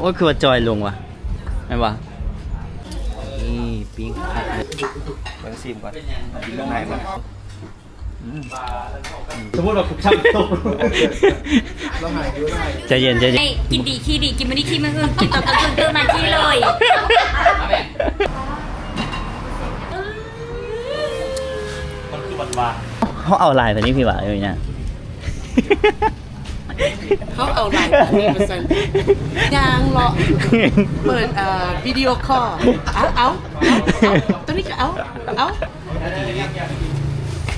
โอ้ยคือว่าจอยลงว่ะไม่วะนี่ปิ้งผักเลยเบิ่งซิมก่อนกินข้างในมันสมมติว่าผมช่างตกใจเย็นใจเย็นไอ้กินดีขี้ดีกินไม่ได้ขี้ไม่คือกินตอนกลางคืนตื่นมาขี้เลยมันคือบัตรวาเขาเอาลายตัวนี้พี่วะอยู่เนี่ย เขาเอาไลน์แบบนี้เปอร์เซ็นต์ยางเหรอเปิดเอ่อวิดีโอคอลเอาเอาเอาเอาตัวนี้ก็เอาเอา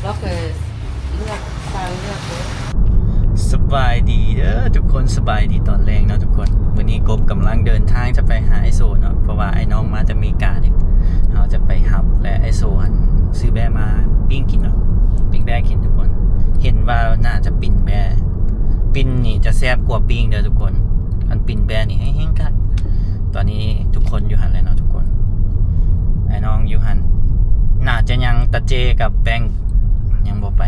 แล้วก็เลือกฟังเลือกเลยสบายดีเด้อทุกคนสบายดีตอนแรงเนาะทุกคนวันนี้กบกำลังเดินทางจะไปหาไอโซเนาะเพราะว่าไอ้น้องมาจากอเมริกาเนี่ยเราจะไปหับและไอโซันซื้อแบมาปิ้งกินเนาะปิ้งแบกินทุกคน เห็นว่าน่าจะปิ้นแบ ปิ้นนี่จะแซ่บกว่าปิ้งเด้อทุกคน อันปิ้นแบรนี่ให้แห้งกัดตอนนี้ทุกคนอยู่หันเลยเนาะทุกคนไอ้น้องอยู่หันน่าจะยังตะเจกับแบงยังบ่ไป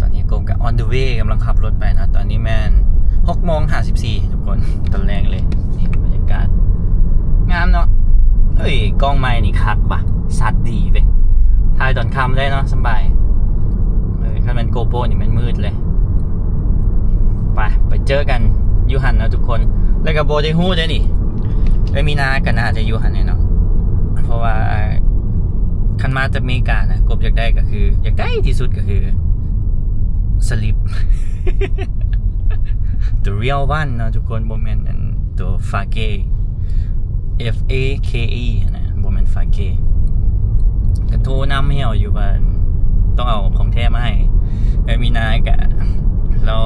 ตอนนี้กงกับ on the way กำลังขับรถไปนะ ตอนนี้แมนหกโมงห้าสิบสี่ทุกคนตอนแรงเลยนี่บรรยากาศงามเนาะเฮ้ยกล้องไม้นี่คักปะสัดดีไปถ่ายตอนค่ำได้เนาะสบายเออถ้ามันโกโปรนี่มันมืดเลย ไปไปเจอกันยูหันนะทุกคน แล้วก็โบได้ฮู้ด้วยนี่เอ้ยมีนากันน่าจะยูหันแน่เนาะเพราะว่าคันมาจากอเมริการนะกบอยากได้ก็คือ อยากได้ที่สุดก็คือสลิป the real one เนะทุกคนโมเมนต์นั้นตัวฟาเก F A K E นะโมเมนต์ฟาเกกระโทรนำให้เอาอยู่บ้านต้องเอาของแท้มาให้ไอ้มีนากะแล้ว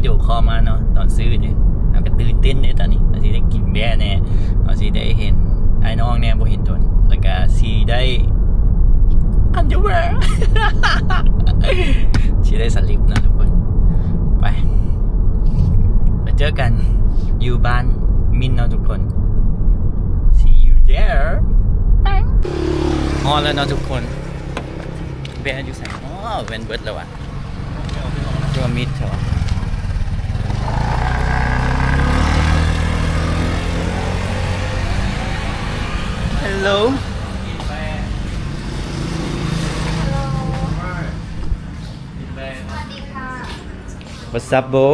วิดีโอคอลมาเนาะตอนซื้อเนี่ยเราก็ตื่นเต้นเนี่ยตอนนี้เราสิได้กินแบ่แน่เราสิได้เห็นไอ้น้องเนี่ยบ่เห็นตนแล้วก็สิได้ underwear ที่ได้สลิปนะทุกคน ไป ไปเจอกันอยู่บ้านมินเนาะทุกคน see you there ฮอแล้วเนาะทุกคนแบนอยู่ใส่อ๋อแวนเบิร์ดแล้ววะตัวมิดเถอ Hello วัส up bro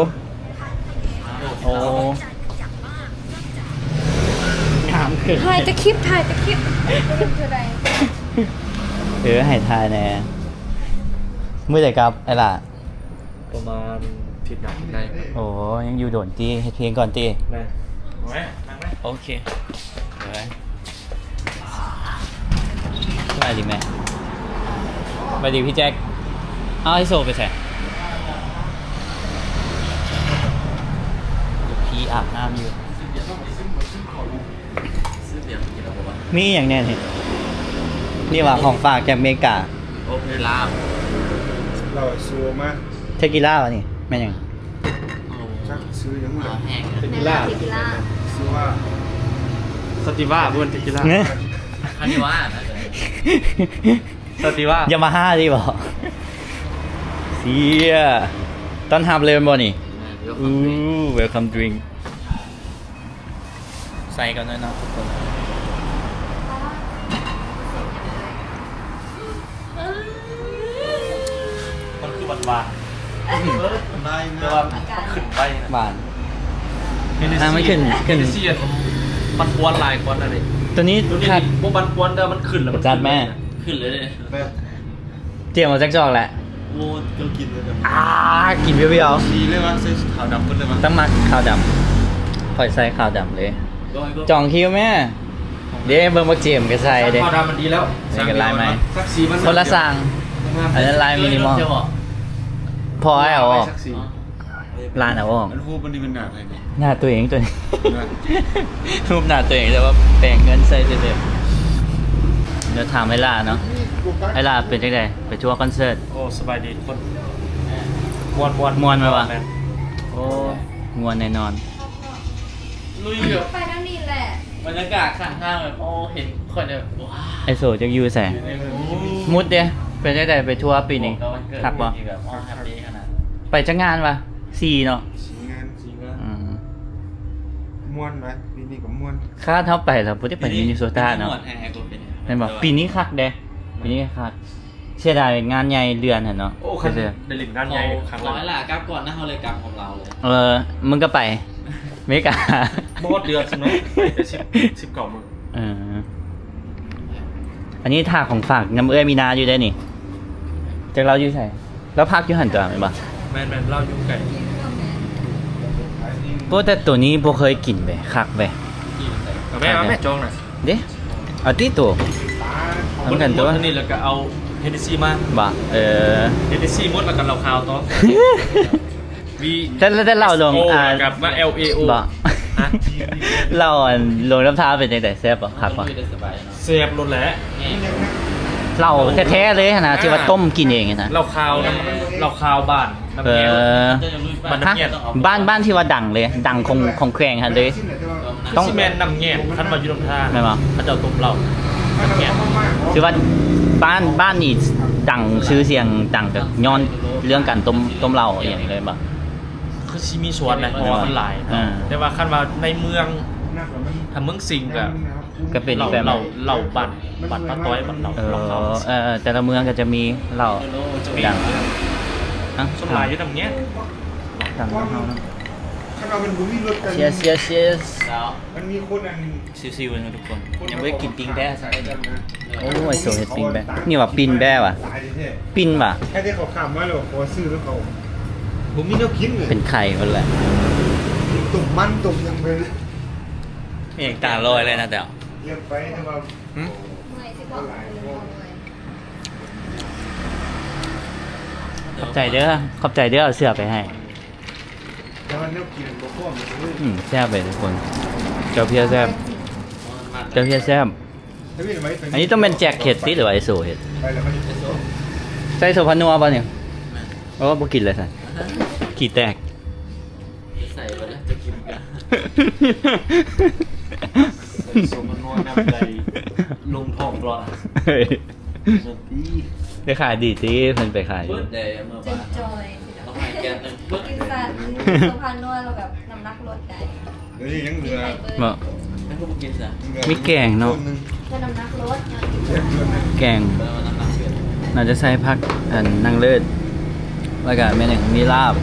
โอ้งามขึ้นถ่ายตะคลิปถ่ายตะคลิปคืออะไรเออให้ทายแน่เมื่อไหร่ครับไอ้ล่ะ ประมาณทิศหนักได้โอ้ยังอยู่โดนตีให้เพลงก่อนตีแม่เอาไหมนั่งไหม โอเคเดี๋ยวไว้ สวัสดีแม่สวัสดีพี่แจ็คเอาไอโซไปใส่พี่อาบน้ำอยู่มีอย่างแน่นี่นี่ว่าของฝากจากอเมริกาโอเคลาบเราซัวมาเทกิล่าวะนี่แม่นยังชักซื้อยังไงเทกิล่าซื้อว่าสติว่าบ้วนเทกิล่าเนี่ยคันนี้ว่า สติว่ายามาฮ่าดิบอกเสียตอนทำเลยบ่นี่อู้ welcome drink ใส่กันด้วยนะทุกคนมันคือบัตรวาได้แต่นะว่าขึ้นไปบานอะมันขึ้นขึ้นเฮเซีย นมันกวนหลายคนอะไรตัวนี้ตัวนี้ถ้าพวกมันกวนเด้อมันขึ้นแล้วมันจัดแม่ ขึ้นเลยแม่เตรียมมาจากจอกแหละโอ้ก็กินเลยนะอ่ากินเปรี้ยวดีเลยวะใส่ขาวดำกันเลยวะๆต้องมักขาวดำคอยใส่ขาวดำเลยจองคิวแม่ เด้เบิ่งบักเจมก็ใส่เด้ ข้าวดำมันดีแล้วใส่กันลายไหม สักสีมันคนละสั่ง อันนั้นลายมินิมอลเดี๋ยวบอกพอให้เอาออกสักสี ร้านเอาออกมันหูมันนี่เป็นหนาอะไรเนี่ยหน้าตัวเองตัวนี้ นะรูปหน้าตัวเองแต่ว่าแบ่งเงินใส่เต็มๆเดี๋ยวถามไอ้ล่าเนาะไอ้ล่าเป็นจังไดไปทัวร์คอนเสิร์ต โอ้สบายดีทุกคนมวนมวนม่วนไหมวะโอ้งวนแน่นอน ลุยแบบไปนั่นนี่แหละบรรยากาศข้างห้างแบบโอ้เห็นคนแบบว้าวไอโซจะยูแสมุดเด้เป็นจังไดไปทัวร์ปีนี้คักบ่ แบบว่าแฮปปี้ขนาดไปจังงานวะ สี่เนาะสีงานสีงานอืมมม้วนไหมปีนี้ก็ม้วนค่าเท่าไปแล้วบ่ได้ไปมินิโซตาเนาะหมดแอร์กูเป็นแม่นบ่ปีนี้คักเด้ปีนี้คักเสียดายงานใหญ่เดือนหั่นเนาะโอ้คันเสียในหลิงด้านใหญ่ครั้งร้อยละล่ะกลับก่อนนะเขาเลยกลับของเราเลยเออมึงก็ไปเมกาโมดเดือนสนุกแต่สิบสิบเก่ามือเอออันนี้ท่าของฝากน้ำเอ้ยมีนาอยู่ได้นี่จากเราอยู่ใส่แล้วพักอยู่หันตัวแม่นบ่แมนแมนเล่ายุ่งไก่ โอ้แต่ตัวนี้บ่เคยกินไปคักไปเอาแม่เอาแม่จองหน่อยเด้เอาที่ตัวทำกันตัวหมดเท่านี้แล้วก็เอาเฮนเดซี่มาบ่เออเฮนเดซี่หมดแล้วก็เราคาวต่อวีแต่แต่เราลงโออ่ากับมา L A O บ่ฮะเราอะลงน้ำท้าเป็นจังไดแซ่บบ่ครับบ่ไม่ได้สบายเนาะเสียบรถแหละ เราแท้ๆเลยนะที่ว่าต้มกินเองนะเราคาวน้ำเราคาวบ้านน้ำเอเงี้ยวอจะลุยไปมันฮะน้ำเงี้ยบ้านบ้านที่ว่าดังเลย ดังของของแขวงฮะเลย ต้ต้อองง ซีเมนต์น้ำเงี้ยขั้นมาอยู่ตรงท่าไม่มา เขาจะเอาต้มเราน้ำเงี้ยคือว่าบ้านบ้านนี่ดังชื่อเสียงดังกับย้อนเรื่องการต้มต้มเหล้าอย่างนี้เลยบ่ คือชิมีสวนนะเพราะว่ามันหลายอ่า แต่ว่าขั้นมาในเมืองถ้าเมืองสิงห์ก็ ก็เป็นเราแบบเราเราบัตรบัตรป้าต้อยบัตรเราเอเราเขาอเออเออแต่ละเมืองก็จะมีเหล้าดังอะสมลายอยู่ตรงเนี้ยดังของเฮานะถ้าเราเป็นบุมีรถกันเชียร์เชียร์เชียร์แล้วมันมีคนอันซิวๆนะทุกคนยังไม่ได้กินปิ้งแบ้โอ้ยโซเฮ็ดปิ้งแบ้นี่ว่าปิ้งแบ้ว่ะตายดิเท่ปิ้งว่ะแค่ที่เขาขำว่าเราขอซื้อแล้วเขาผมมีแนวคิดเลยเป็นไข่มันแหละตุ่มมันตุ่มยังไปเลยเอกตาลอยเลยนะแต่ เรียกไปแต่ว่าขอบใจเด้อ ขอบใจเด้อเอาเสื้อไปให้ แต่ว่าแนวกินบ่พอมันเลยอืมแซ่บไปทุกคน เจ้าเพียแซ่บเจ้าเพียแซ่บถ้าพี่ไม่อันนี้ต้องเป็นแจ็คเห็ดติหรือว่าไอโซเห็ดไปแล้วมันจะโซ่ใส่โซพันนัวป่ะเนี่ยเพราะว่าบ่กินเลยสันขี้แตก ใส่ไปแล้วจะกินกัน สมนวนนำใจลงทองปลอดเฮ้ยไปขายดีจีเพิ่นไปขายอยู่เบิร์ดเดย์เมื่อจวานจอยต้องให้แกนหนึ่งปึ๊กกินสัตว์สุพรรณนวดเราแบบน้ำหนักลดได้เดี๋ยวนี้ยังเหลือบ่ไม่พวกกินซะมีแกงเนอะถ้าน้ำหนักลดเนี่ยแกงเมื่อวันน้ำหนักเกินน่าจะใส่ผักอันนางเลิศแล้วก็แม่หนึ่งมีลาบ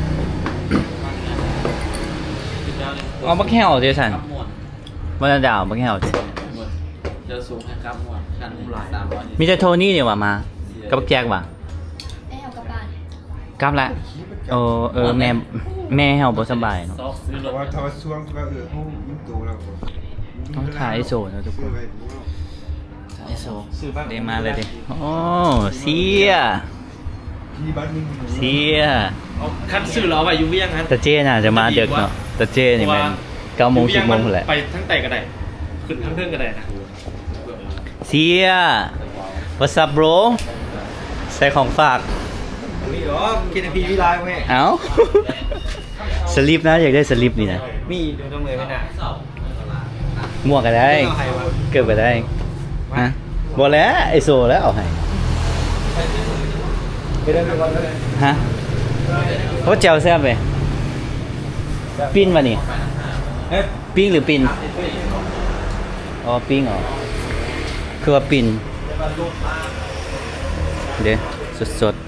เอาบักแห้วเดี๋ยวสันครับหม วดวันละดาวบักแห้วเดี๋ยวหมวดเจอสูงให้ครับหมวดคันหลายสามร้อยมีแต่โทนี่เนี่ยว่ะมา กับบักแจกว่ะไม่เอากลับบ้านกลับละโอ้เออแม่แม่เฮาบ่สบายเนาะ ซอฟซื้อรแต่ถว่าถ้าว่าช่วงที่ว่าเออเขายิ่งโตแล้วต้องขายไอโซนะทุกคน ไอโซเดมาเลยดิโอ้เสียพี่บัตรนึงเสียเอาคันซื้อเราเอาไปอยู่เวียงนั้นตาเจน่าจะมาเด็กเนาะตาเจนี่แมัน เก้าโมงสิบโมงแหละไปทั้งแต่ก็ได้ขึ้นทั้งเรื่องก็ได้นะเสีย What's up bro ใส่ของฝากนี่หรอกินพีวิไลเว้ยเอ้าสลิปนะอยากได้สลิปนี่นะ มีดูตรงเลยไม่น่าหมั่วกก็ได้ เกิดก็ได้ฮะบอกแล้วไอโซแล้วเอาให้ไปได้ไปก่อนเลยฮะเขาเจียวแซ่บไปปิ้นมานี่เฮ้ย ปิ้งหรือปินอ๋อปิ้งเหรอคือว่าปินเด้สดสดๆ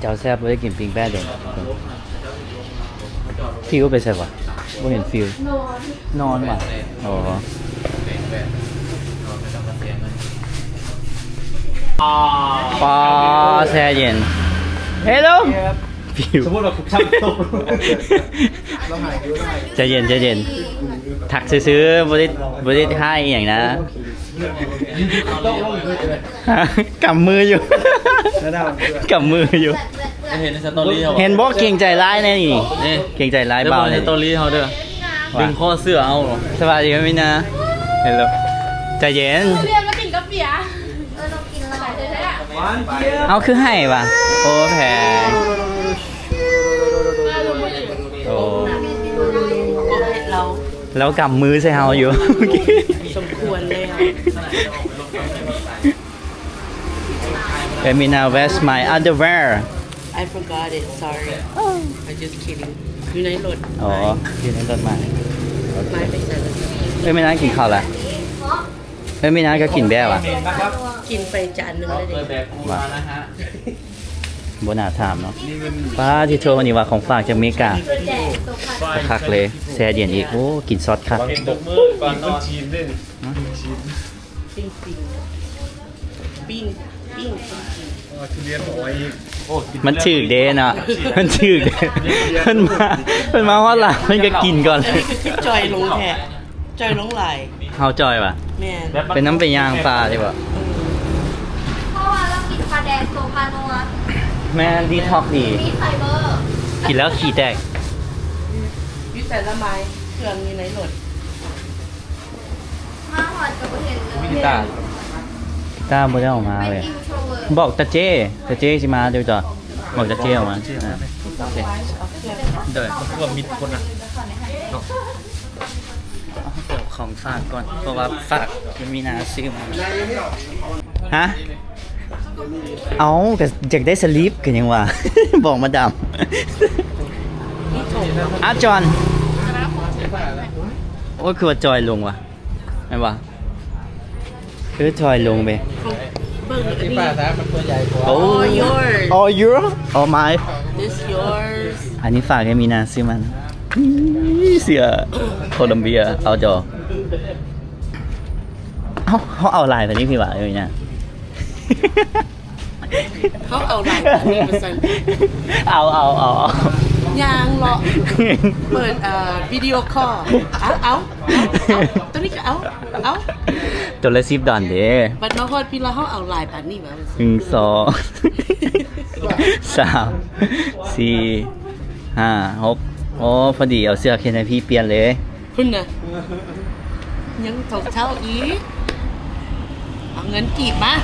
เจ้าแซ่บไม่ได้กินปิ้งแป้เด่นฟิวไปใช่ปะไม่เห็นฟิวนอนว่ะอ๋อปลาแช่เย็นเฮลโล ฟิวสมมติว่าผมช่างตกใจเย็นใจเย็นถักซื้อๆบริบริค่ายอหย่างนะกำมืออยู่กำมืออยู่ เห็นในสตอรี่เขาเห็นบอกเก่งใจร้ายแน่นี่เก่งใจร้ายได้บเบาอกในเนี่ยสตอรี่เขาเด้อดึงข้อเสื้อเอาสวัสดีครับพี่นะเฮลโลใจเย็นเรียนมากินกาแฟเออเรากินอะไรได้แท้เอาคือให้ว่ะโอ้แพง แล้วกำมือใส่เฮาอยู่สมควรเลยค่ะ Let me now vest my underwear I forgot it sorry I just kidding อยู่ในรถอ๋ออยู่ในรถมาไม้ไปใส่รถเอ้ยไม่นานกินข้าวละเอ้ยไม่นานก็กินแบ้ว่ะ กินไปจานหนึงเลยเปิดดิแบบกูมานะฮะบนาถามเนาะป้าที่โทรนี่ว่าของฝากจากอเมริกาคักเลยแซ่เดียนอีก โอ้กินซอสคักเห็นตกมือก่อนนอนชีนด้วยนี่ปิ้งปิ้งปิ้งปิ้งปิ้งปิ้งเอาทุเรียนบอกไว้อีกโอ้กิมันชื่อเด้เนาะมันชื่อเด้มันมามันมาว่าหลังมันก็กินก่อนอันนี้คือคลิปจอยลงแทะจอยลงไหลายเฮาจอยว่ะแม่นเป็นน้ำเป็นยางปลาดีกว่าเพราะว่าเรากินปลาแดงโซพานัว แม่ดีท็อกดีมีไฟเบอร์กินแล้วขี้แตกอยุ่แต่ละไม้เครื่องอยู่ในรถมาหอดกับเห็นเลยกีตาร์กีตาร์บ่ได้ออกมาเป็นเลยอินโทรเวิร์บอกตาเจ้ตาเจ้สิมาเดี๋ยวจ้ะบอกตาเจ้ออกมาอะเดี๋ยวรวมมิดคนอะเดี๋ยวของฝากก่อน เพราะว่าฝากมันมีนาซื้อมาฮะ เอาก็อยากได้สลีปกันยังวะ บอกมาดามอาจอนโอ้ยคือว่าจอยลงวะไม่วะคือจอยลงไปเบิ่งอันนี้โอ้ all yours โอ้ยูโอ้ my this yours อันนี้ฝากให้มีนาซื้อมันเสือโคลัมเบียเอาจอเอาเขาเอาลายแบบนี้พี่หว่าเลยนะ เขาเอาหลายเปอร์เซ็นต์เอาเอาเอาเอายางเลาะเปิดเอ่อวิดีโอคอลเอาเอาเอาตัวนี้ก็เอาเอาตัวละสิบดอนเด้บัดมาฮอดพี่ละเขาเอาหลายปานนี้แบบหนึ่งสองสามสี่ห้าหกโอ้พอดีเอาเสื้อเคนให้พี่เปลี่ยนเลย คุณน่ะยังถกเท่าอีก เอาเงินกีบมา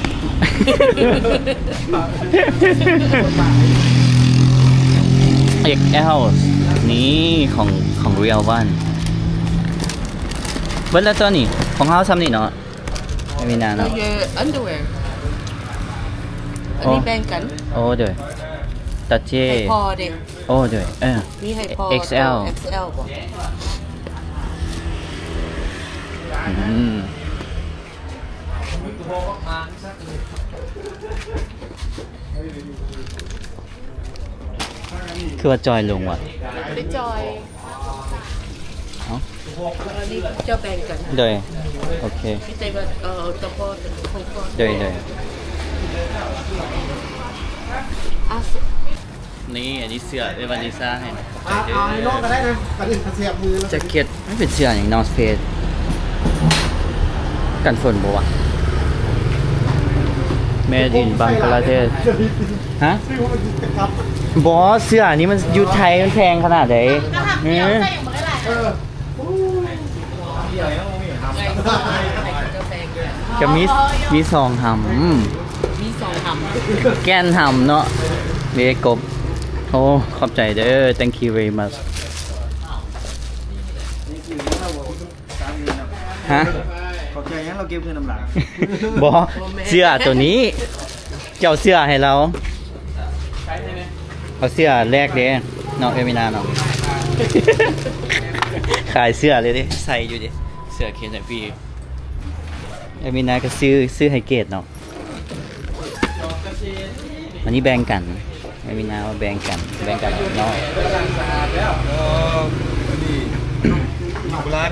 เอ็กแอลนี่ของของ Real One เบิ้ลแล้วตัวนี้ของเฮาซ้ำนี่เนาะไม่มีนานเราเนาะเยอะ underwear อันนี้อ๋อแบ่งกัน โอ้เดี๋ยวตัดเจให้พอเด็กโอ้เดี๋ยวเออมีให้พอ XL XL บ่อืม คือว่าจอยลงว่ะได้จอยเอ้าอันนี้เจะแบ่งกันเดี๋ยวโอเคพี่ใจว่าเออตะพอของพอเดี๋ยวเดี๋ยวอะนี่อันนี้เสื้อเอวานิซ่าให้นะเอาให้น้องก็ได้นะอันนี้เสียบมือแล้วแจ็คเก็ตไม่เป็นเสื้ออย่างนอสเฟสกันฝนบ่วะ Made in Bangladesh ฮะซื้อว่ามันจะครับบอสเสื้ออันนี้มันอยู่ไทยมันแพงขนาดไหนเออเออจะมีมีซองหมีสองหำแกนหำเนาะเวกบ โอ้ ขอบใจเด้อ thank you very much ฮะขอบใจงั้น เราเก็บเงินน้ำหลังบอเสื้อตัวนี้ เจ้าเสื้อให้เรา เอาเสื้อแรกเด้น้องเอมินาเนาะขายเสื้อเลยดิ ใส่อยู่ดิ เสื้อเคนไอพี่เอมินาก็ซื้อซื้อให้เกตเนาะวันนี้แบ่งกันเอมินาว่าแบ่งกัน แบ่งกันเนาะโบราน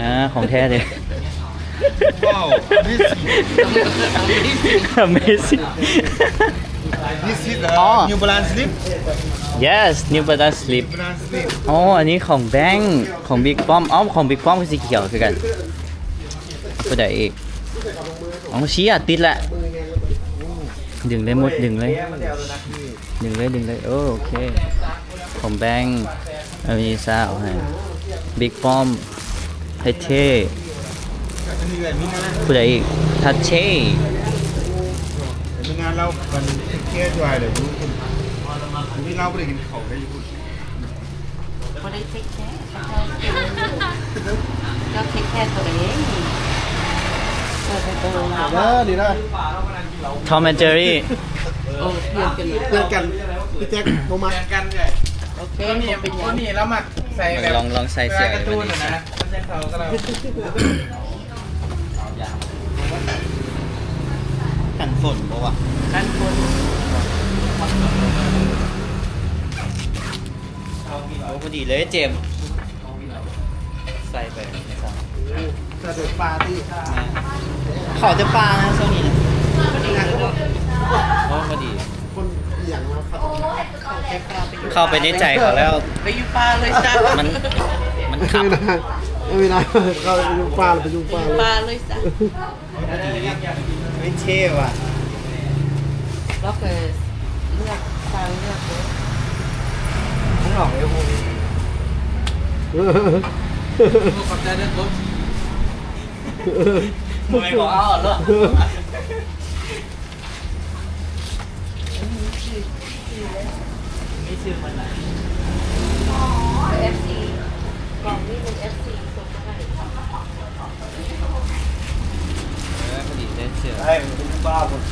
อ่าของแท้เลย ว้าวนี่สิ Amazing นี่สิอ๋อนิวโบราณสลิป yes New Balance Slip โบราณสลิปอ๋ออันนี้ของแบงค์ของบิ๊กป้อมอ๋อของบิ๊กป้อมคือสีเขียวคือกันผู้ใดอีกอ๋อชี้อะติดละดึงเลยหมดดึงเลยดึงเลยดึงเลยโอ้โอเคของแบงค์อันนี้ซาเอาให้บิ๊กป้อมให้เท่ ผู้ใดอีกทัชเช่เป็นงานเรามันแค่ด้วยเลยดูคุณนี่เราไม่ได้กินของได้อยู่คุณำบ่ได้เทคแคร์เจ้าเทคแคร์ตัวเองเออเป็นตัวเราเออดีนะทอมแอนเจอรี่โอ้เพื่อนกันเลยเพื่อนกันพี่แจ็คโมมากันโอเคตัวนี้บ่เป็นหตัยัวงนี้แล้วมักใส่แบบลองลองใส่เสื้อการ์ตูนน่ะนะมันจะเขาก็เรา กันฝนบ่วะกันคนโอ้พอดีเลยเจมส์ใส่ไปในซองสะดุดปลาที่เขาจะปลานะช่วงนี้นะโอ้พอดีคนอย่างเราครับแค่ปลาไปอยู่เข้าไปในใจเขาแล้ว ไปอยู่ปลาเลยจ้ะมัน มันขับ ไม่ได้ไม่ได้เขาไปดูปลาไปดูปลาปลาเลยจ้ะพอดีไม่เท่ว่ะแล้วก็เลือกปลาเลือกเลยมึงออกไอ้พวกนี้ขอบใจเรื่องรถมึงไม่บอกเอาเหรอเอฟซีกล่องนี้เป็นเอฟซีส่งมาให้ พอดีได้เสื้อให้มันเป็นบ้าหมด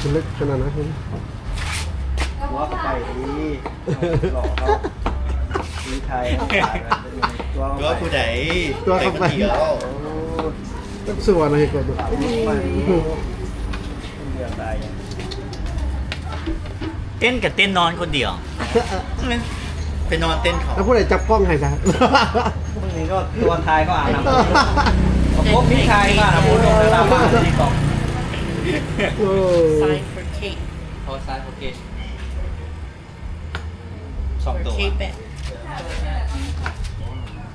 คุณเล็กขนาดนั้นคุณหัวก็ไปดีหลอกเขามีไทยเขาขายกันเป็นตัวตัวผู้ใดตัวเข้าไปเดียวต้องสวนอะไรก่อนดูเดือดตายอย่างเต้นกับเต้นนอนคนเดียว ไปนอนเต้นเขาแล้วผู้ใดจับกล้องให้ซะพวกนี้ก็ตัวไทยก็อ่านนะพวกพี่ไทยก็อ่านนะพูดตรงนะมาที่กล่องโอ้ไซส์ for cake พอซ้ายโอเคสองตัว cake แปะ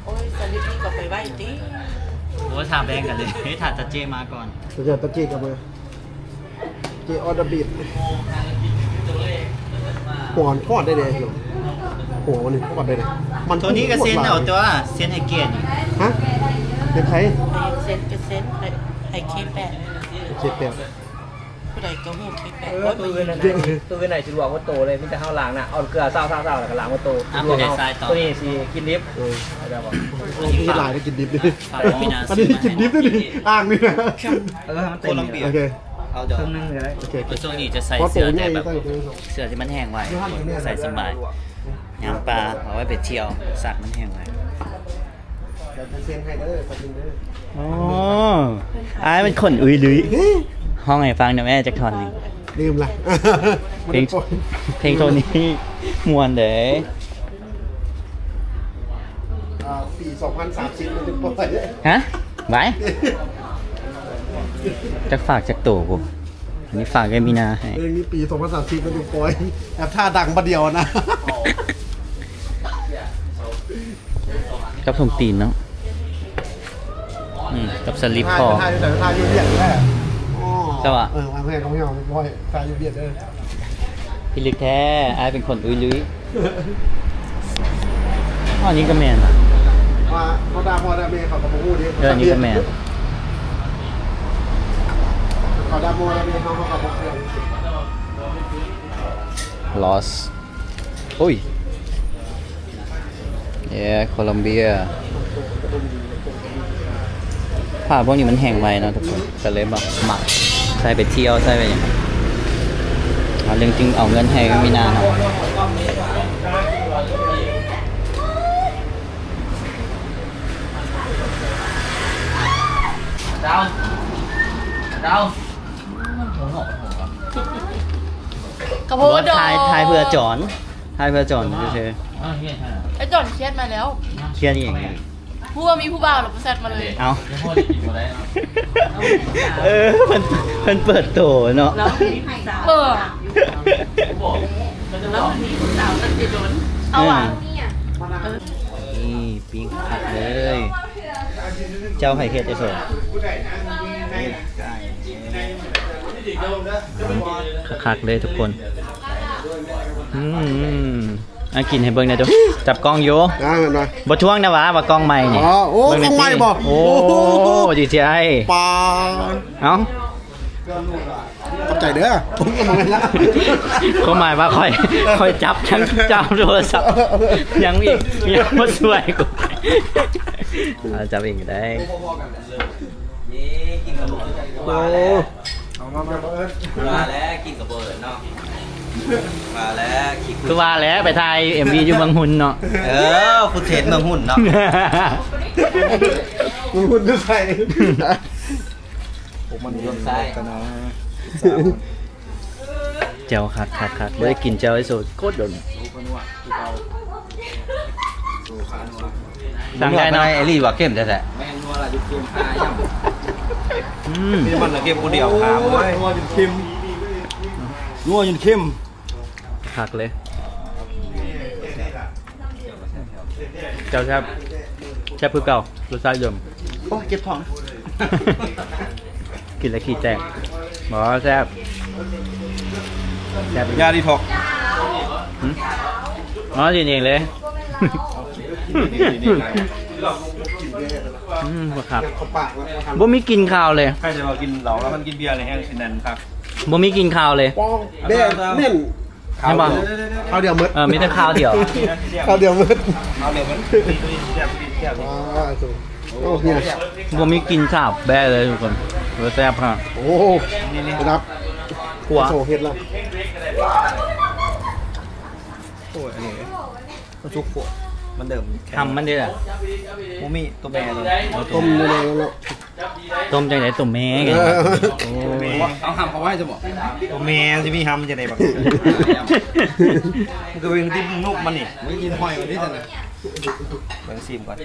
โอ้ยสลิปนี่ก็ไปไหว้ดิโอ้ถามแบงกันเลยเฮ้ยถามจะเจมาก่อน เดี๋ยวตะเกียกับมือเจออเดอร์บีดหัวทอดได้เลยเหรอ หัวมันนี่ทอดได้เลยมันตัวนี้ก็เซนเอาตัวเซนให้เกียรติฮะเป็นใครไอเซนก็เซนไอไอเคแปะเจ็ดแปดผู้ใดก็หูเคแปะเอโอ้อยตัวอื่นไหนตัวอื่นไหนสิลวกว่าโตเลยมีแต่ข้าวหลางน่ะเอาเกลือเศร้าๆๆแล้วก็ล้างว่าโตตัวนี้สิกินลิฟต์เออได้ป่ะโอ้พี่หลายได้กินดิบดิฝากมีนาอันนี้กินดิบด้วยดิอ่างนี่นะเออมันเต็มโอเคเอาเดี๋ยวครึ่งนึงเลยโอเคช่วงนี้จะใส่พอโตเสื้อใหญ่แต่แบบตั้งแต่เสื้อที่มันแห้งไว้ใส่สบาย ยางปลาเอาไว้ไปเที่ยว สักมันแห้งไว้เดี๋ยวจะเซ็นให้เด้อแป๊บนึงเด้ออ๋ออายเป็นคนอุ้ยลุยห้องให้ฟังนะแม่จักทอนหนึงลืมละเพลงเพลงโทนี้มวนเด้อ่าปี2030มันจะปล่อยฮะไว้จะฝากจากตู่กูอันนี้ฝากไอ้มีนาให้ เพลงนี้ปี2030มันจะปล่อยแอบท่าดังประเดียวนะ กับทงตีนเนาะอืมกับสลิปพอท่าท่าท่าอยู่เบียดแหละอ๋อใช่ปะเออวางแผนของเราปล่อยท่าอยู่เบียดเด้อพี่ลึกแท้อายเป็นคนอุ้ยลุยอ๋อนี่ก็แมนอะว่าเขาด่าพ่อด่าแม่เขาก็บ่ฮู้ดิเออนี่ก็แมนเขาด่าพ่อด่าแม่เขาเขาก็บ่เคย loss โอ้ย เย้โคลัมเบียผ้าพวกนี้มันแห้งไวเนอะทุกคนก็เลยแบบหมักใส่ไปเที่ยวใส่ไปอย่างนั้นเอาเรื่องจริงเอาเงินให้ก็ไม่นานเนาะดาวดาวกระโพบอกว่าดดอกทายทายเพื่อจอน ทายเพื่อจอนเฉยอ้าวเฮียใช่ไอ้จอนเครียดมาแล้วๆเครียดอีกอย่างเงี้ยพูดว่ามีผู้บ่าวหรือผู้แซดมาเลยเอายังพ่อได้กินมาแล้วเออมันมันเปิดโตเนาะ แล้วมีสาวเออบอกแล้วมีสาวตั้งแต่โดนเอาอะนี่ปิ้งผักเลย เจ้าไข่เค็ดจะสวยคักๆเลยทุกคน อืมอะกินให้เบิ่งหนะจ๊ะจับกล้องอยู่อ่าเห็นไหมบ่ท่วงนะวะว่ากล้องใหม่นี่อ๋อโอ้เบิ่ในกล้องใหม่ตี้บ่โอ้โอ้โห ดีใจปลาเอ้าขอบใจเด้อผมก็มองเห็นละเขาหมายว่าค่อยค่อยจับทั้งจับโทรศัพท์ยังอีกยังมาช่วยกูเอาจับเองก็ได้โอ้มามาเอิญมาแล้วกินกับเบิร์ดเนาะ มาแล้วขี้คือว่าแล้วไปถ่าย MV อยู่บางหุนเนาะ เออฟุตเทจเมืองหุ่นเนาะมึงคุณจะใส่ผมมันรถไส้กันนะเจ้าคักคักคักไม่ได้กินเจ้าไอโซโคตรโดนสั่งได้เนาะไอรี่ว่าเข้มแท้ๆแม่งนัวละยุคเข้มพาย่อืมำนี่มันละเข้มคนเดียวพาเว้ยนัวจนเค็ม นัวจนเค็มคักเลย เจ้าแซ่บแซ่บคือเก่ารสชาติเดิมโอ้เจ็บท้อง กินแล้วขี้แตกบอกว่าแซ่บแซ่บยาดีท็อกหึอ๋อจริงเองเลยอืมบ่ครับเขาปากแล้วเขาทบ่มีกินข้าวเลย ใครจะมากินเหล้าแล้วมันกินเบียร์ในแห้งชินนันครับ บ่มีกินข้าวเลยำป้องแน่เน่นใช่ปะข้าวเดียวมืดเออมีแต่ข้าวเดียวข้าวเดียวมืดเอาเดี๋ยวมันเทียบเทียบว้าสุดโอ้เนี่ยบ่มีกินข้าวแบ้เลยทุกคนรสแซ่บฮะโอ้รับขัวโซเฮ็ดแล้วโอ้ยอันนี้ก็ชุกขวด มันเดิมทำมันได้ล่ะมูมี่ตัวแม่เลยต้มในๆแล้วต้มจังไดต้มแม่กันเออโอ้เอาหำเขาไว้จะบอกตัวแม่จะมีหำจะไหนบ้างมันก็เป็นที่นุกมันนี่ไม่กินหอยมันนี่แต่ละเบิ่งซิมก่อน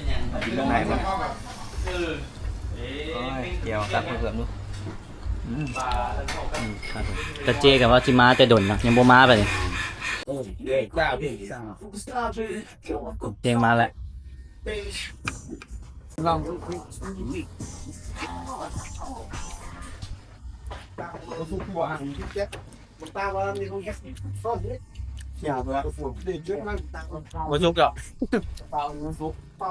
กินตรงไหนมันเดี๋ยวตักเผื่อๆดูแต่เจกับว่าสิมาแต่ดนเนาะยังบ่มาไปเลย เจงมาแล้วตาว่ามีคนแค่ซ่อนเลยอย่าแบบฝนเด็ดเยอะมากตาบ่สุกดอกเปล่าฟุกเปล่า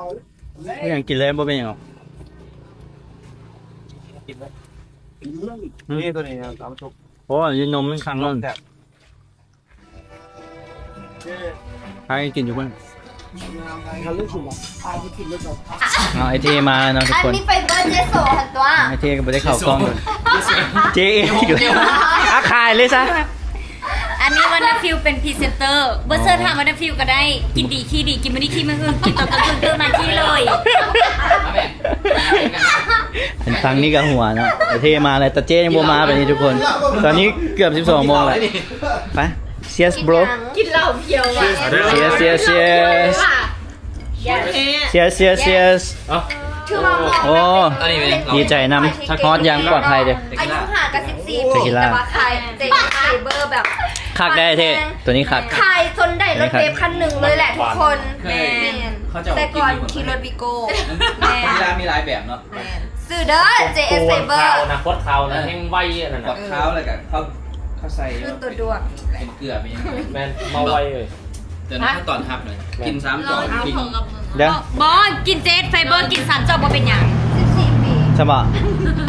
ไม่ยังกินเลยบ่เป็นยังหรอกนี่ตัวนี้นะตามชุกโอ้ยนมมันขังนั่น ใครกินอยู่เพิ่นเขาเลือกชุดหรอตาที่กินแล้วก็เอาไอเทมาแล้วเนาะทุกอันคน นี้ไปเบอร์เจโซหันตัวไอเทก็บ่ได้เข้ากล้องเลยเจเองอยู่อาขายเลยซะ อันนี้วันนาฟิลเป็นพรีเซนเตอร์ เบอร์เซอร์ถามวันนาฟิลก็ได้ กินดีขี้ดี กินไม่ได้ขี้ไม่หึงกินตอนกลางคืนตื่นมาขี้เลย เห็นฟังนี่ก็หัวเนาะไอเทมาเลยแต่เจยังบ่มาแบบนี้ทุกคน ตอนนี้เกือบ 12โมงแล้วไป Cheers bro กินเหล้าเพียวอะ Cheers cheers cheers Cheers cheers cheers คือว่าโอ้ดีใจนำฮอดอยังปลอดภัยเด้อ อายุห่างกัน14เทปีคิล่าแต่ว่าใครเจ๊ไซเบอร์แบบคักได้เท่ตัวนี้คัก ใครจนได้รถเวฟคันหนึ่งเลยแหละทุกคนแม่นแต่ก่อนขี่รถวิโก้แม่มีร้านมีหลายแบบเนาะซื้อเด้อ JS Saber นะโคตรเขานะแห้งไวอันนั้นกนะดเท้าอะไรกันเขา เขาใส่คือตัวดวงเป็นเกลือไปยังแมนมาไวเลยเดี๋ยวนั้นตอนทับเลยกินซ้ำก่อนกินเด้อบอสกินเจสไฟเบอร์กินสามจอบบ่เป็นหยัง14 ปีสบะ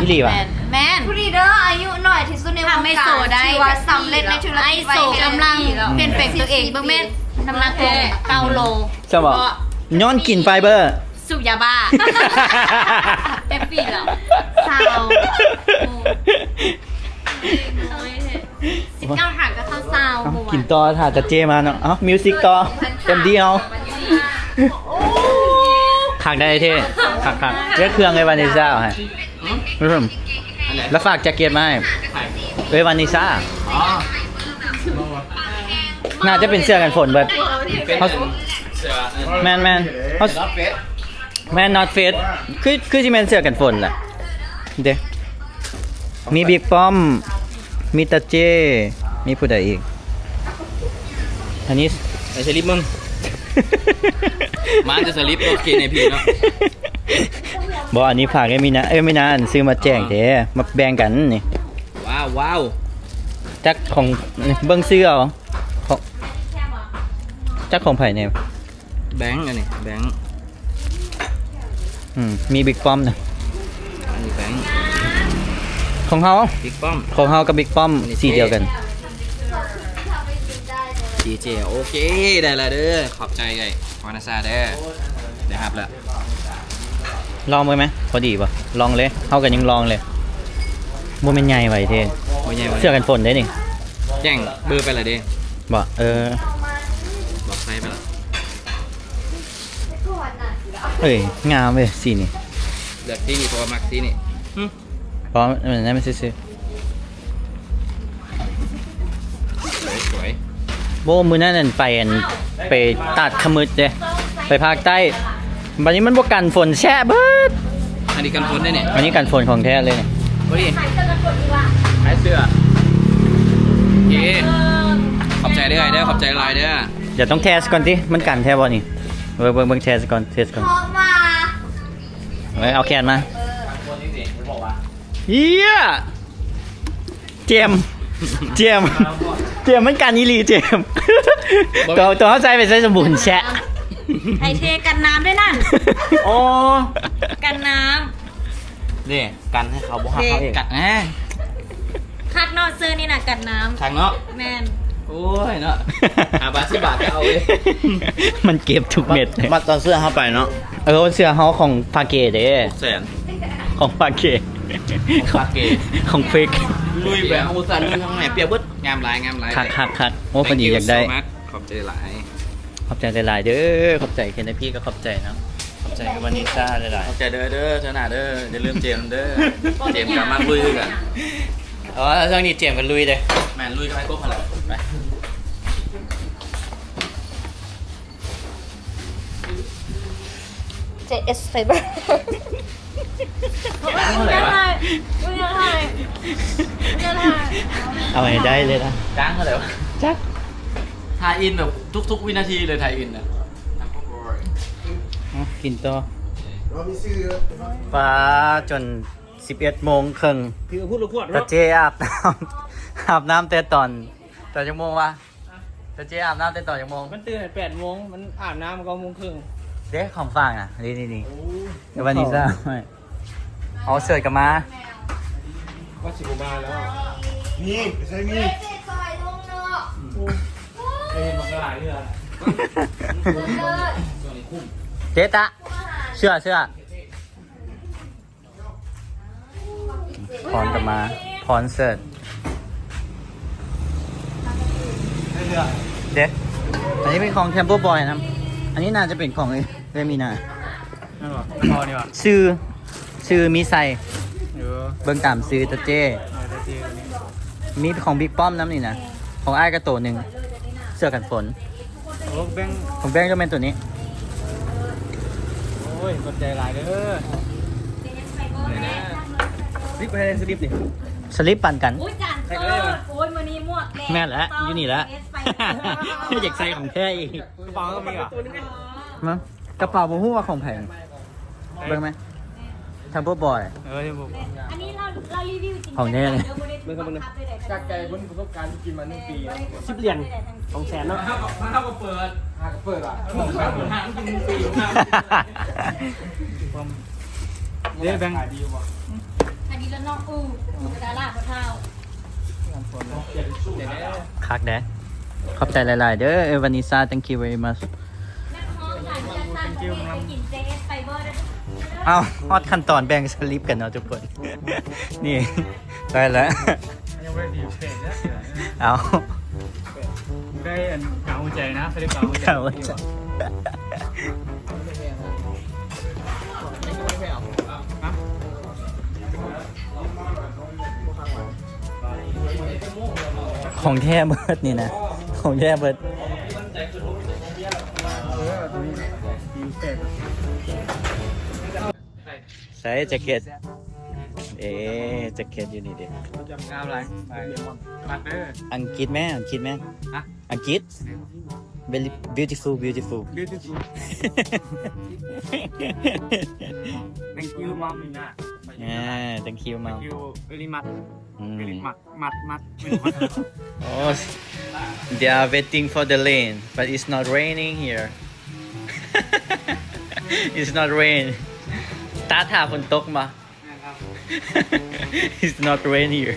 พี่หลีวะแม่นผู้ดีเด้ออายุหน่อยที่สุดในวงทำให้กาโสรได้ที่ว่าสำเร็จในธุรไอกิจโซกำลังเปลี่ยนแปลงตัวเองเบิ่งแม่นน้ำหนักลงเก้าโลสบะย้อนกินไฟเบอร์สูบยาบ้าเป็นปีแล้วสาว สิบเก้าหักก็เท่าสาวเอ้าหมู่กินต่อถ่าจะเจมาเนาะเอ้ามิวสิกต่อเต็มที่เอาคักได้เท่คักคักเรียกเครื่องไอ้วานิซ่าเอาให้ไม่รู้แล้วฝากแจ็คเก็ตมาให้เอ้ยวานิซ่าน่าจะเป็นเสื้อกันฝนเบิดเขาแมนแมนเขารอบเฟสแมน not fit คือคือที่แมนเสื้อกันฝนแหละเด้มีบิ๊กป้อม มีตาเจ มีผู้ใดอีกอันนี้ไอสลิปมึง มาจะสลิปโอเคในพีเนาะบอกอันนี้ฝากไอ้มีนะ เอ้ยไม่นานซื้อมาแจ้งเด้มาแบ่งกันนี่ ว้าวว้าวจักของเบิ้งซื้อเอาของจักของไผ่เนี่ยแบงค์อันนี้แบงค์อืมมีบิ๊กป้อมนะอันนี้แบงค์ ของเฮาบิ๊กป้อม ของเฮากับบิ๊กป้อมสีเดียวกัน ดีเจโอเคได้ละเด้อขอบใจไงวานาซาเด้อเดี๋ยวครับละลองไปไหมพอดีป่ะลองเลยเฮากันยังลองเลยบ่แม่นใหญ่ไว้เท่โบ่ใหญ่เสื้อกันฝนได้นี่แจ้งเบอร์ไปเลยเด้บ่เออบอกไซส์ไปละเอ้ยงามเว้ยสีนี่เลือกที่นี่เพราะว่ามักที่นี่เพราะมันนั่นมันซื่อสวยสวยๆโบมือนั่นนั่นไปอันไปตัดขมึดเด้ไปภาคใต้บัดนี้มันบ่กันฝนแช่เบิดอันนี้กันฝนได้เนี่ยอันนี้กันฝนของแท้เลยเนี่ยโอ้ยขายเสื้อโอเคขอบใจเด้อไอ้เด้อขอบใจหลายเด้อเดี๋ยวต้องเทสก่อนที่มันกันแท้บ่นี่เบิ่งเบิ่งเบิ่งเทสก่อนเทสก่อนเพราะว่าเอ้ยเอาแขนมา เฮียเจมส์เจมส์เจมส์มันกันอีหลีเจมส์ตัวตัวเข้าใจไปใช้สมุนแชะไอเทกันน้ำด้วยนั่น โอ้กันน้นี่กันให้เขาบอกเขาเองกัดแหมำคักเนอกซื้อนี่น่ะกันน้ทางเนาะำแมนโอ้ยเนาะหาบาทสิบบาทก็เอาเลยมันเก็บทุกเม็ดเลยบัตรตอนเสื้อเข้าไปเนาะเออเสื้อเฮาของพาเกเด้แสนของพาเก ของพาเกของเฟกลุยแบบอุตส่าห์ลุยทั้งแหนเปียกเบิดงามหลายงามหลายคักคักคักโอ้พอดีอยากได้ Thank you so much ขอบใจหลาย ขอบใจหลายๆเด้อขอบใจเคนพี่ก็ขอบใจนะขอบใจกับวานิซ่าหลายขอบใจเด้อเด้อเจ้าหน้าเด้ออย่าลืมเจมส์เด้อเจมส์กับมักลุยกันๆอ๋อช่วงนี้เจมส์กันลุยเลยแมนลุยกับไอ้โก้พันละไปเจเอสไฟเบอร์ เท่าไหร่วะไม่ได้ไม่ได้เอาให้ได้เลยนะจ้างเท่าไหร่วะจักถ่ายอินแบบทุก ๆ วินาทีเลยถ่ายอินนะกินต่อเรามีซื้อฟ้าจน 11โมงครึ่งคือพูดลูกขวดตาเจอาบน้ำ อาบน้ำแต่ตอนตอนจังโมงวะตาเจอาบน้ำแต่ตอนจังโมงมันตื่นแปดโมงมันอาบน้ำก็โมงครึ่ง เด็กของฝากอะนี่นี่นี่เดี๋ยววันนี้ซ่าไม่เอาเสิร์ตกลับมา ว่าสิบมาแล้ว นี่ใช่มีเจซอยลงเนาะเคยเห็นมันก็หลายเรื่องเจ๊ตะเชื่อเชื่อพรกลับมาพรเสิร์ตเด็กอันนี้เป็นของ Temple Boy นะครับอันนี้น่าจะเป็นของ เรมีนานั่นหรอพอนี่หรอชื่อชื่อมิไซเดี๋ยวเบิ่งตามซื้อตะเจจะเจอกันนี่มีของบิ๊กป้อมน้ำนี่นะของไอ้ายกระโตหนึ่งเสื้อกันฝนโอ้แบงของแบงค์ก็เป็นตัวนี้ โอ้ยกดใจหลายเด้อรีบไปให้สลิปดิ สลิปปั่นกัน อุ้ยจานเออโอ้ยมือนี้หมวกแม่นแล้วอยู่นี่แล้ว อยากใส่ของแท้อีกฟังก็มีอะ มั้ง กระเป๋าผมพูดว่าของแพงเบิ่งไหมทัมเปอร์บอย เออที่ผมอันนี้เราเรารีวิวจริงของแท้เลยเมื่อกี้มันจากใจบนประสบการณ์กินมาหนึ่งปีสิบเหรียญสองแสนเนาะถ้าเขาเปิดหากเปิดอะห้างกินหนึ่งปีเดี๋ยวแบงค์ดีว่ะอันนี้แล้วน้องอูอูดาราพระเท้าคักแดะขอบใจหลาย ๆ เด้อเอวานิซา thank you very much นักร้องหลาย เดือนสั่งไปกินเจสไฟเบอร์ด้วยเอ้าฮอดขั้นตอนแบ่งสลิปกันเนาะทุกคน นี่ได้แล้วยังไม่ดีเพลงนะเอาได้อันหาหัวใจนะสลิปหาหัวใจเอาใจของแท้เบิร์ดนี่นะ ของแท้เบิร์ด ใส่แจ็คเก็ต เอ๊ะแจ็คเก็ตอยู่นี่เด็กจำงามอะไรไปมักเด้ออังกฤษไหมอังกฤษไหมฮะอังกฤษ very beautiful beautiful beautiful thank you mom นะอ่า thank you mom thank you very much อืม very much much much Oh, they are waiting for the rain, but it's not raining here. it's not rain. ตาถาฝนตกมา it's not rain here.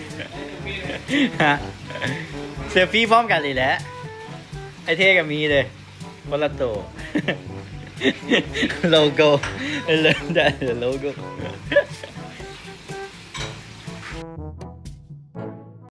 ฮะเซลฟี่พร้อมกันเลยแหละ ไอเท่กับมีเลยคนละตัวโลโก้เริ่มได้โลโก้